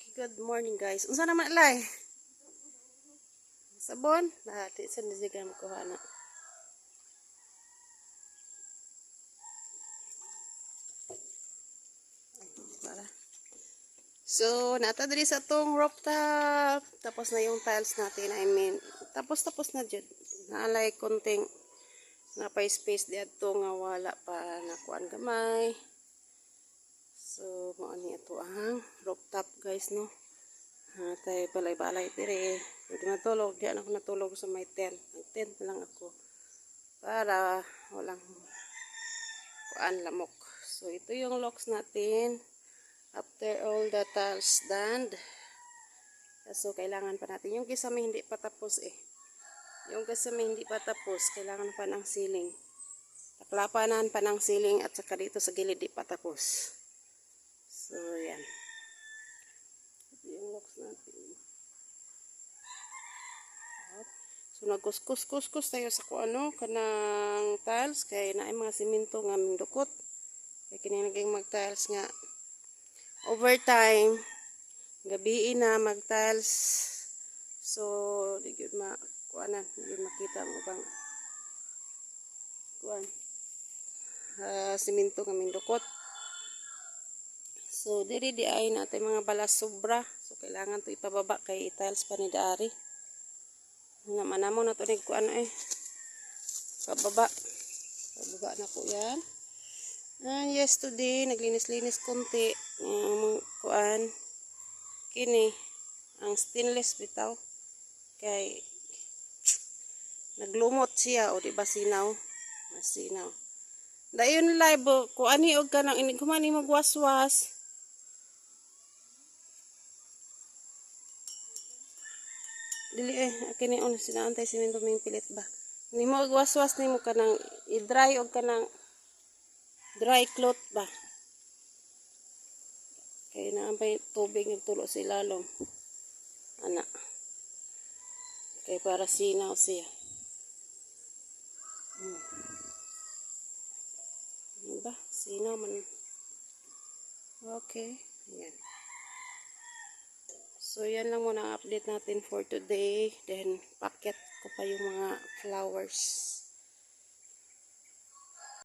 Okay, good morning guys. Unsa naman lay? Sabon? Dati sa nisigan ko ana. Para. So, nata diri sa tong rooftop. Tapos na yung tiles natin. I mean, tapos tapos na jud. Naalay konting na pa space dito nga wala pa nakuan gamay. So, mo ani ato ang guys no. Ha, tay balay-balay dire. Pwede matulog, di ako natulog sa may tent. May tent lang ako. Para walang kuan lamok. So, ito yung locks natin. After all the tiles done. So, kailangan pa natin. Yung kisame hindi pa tapos eh. Yung kisame hindi pa tapos, kailangan pa ng ceiling. Taklapanan pa ng ceiling at saka dito sa gilid di pa tapos. So, yan. Ito yung locks natin. At, So, nagkuskus-kuskus tayo sa kung ano, kanang tiles, kay na mga siminto nga mindukot. Kaya kininaging mag-tiles nga. Overtime, gabi na mag-tiles. So, di gyud ma, kuanan, di makita mo bang, kuan, ah, siminto nga mindukot. So, diri di ay natin mga balas sobra. So, kailangan to ipababa kay i-tiles pa ni Dari. Nga manamo na to ni kuan eh. Pababa. Pababa na po yan. And yesterday, naglinis-linis konti. Yung kuan. Kini. Ang stainless bitaw. Kay naglumot siya o di ba sinaw? Masinaw. Dayon live ko ani og kanang ini kumani magwaswas. Dili eh kini on sinaantay sininto may pilit ba. Nimo og waswas nimo kanang i-dry og kanang dry cloth ba. Kay naampay tubig yung tulo sa ilalom. Ana. Kay para sinaw siya. Hmm. Diba? Sinaw man. Okay. Ayan. So, yan lang muna ang update natin for today. Then, packet ko pa yung mga flowers.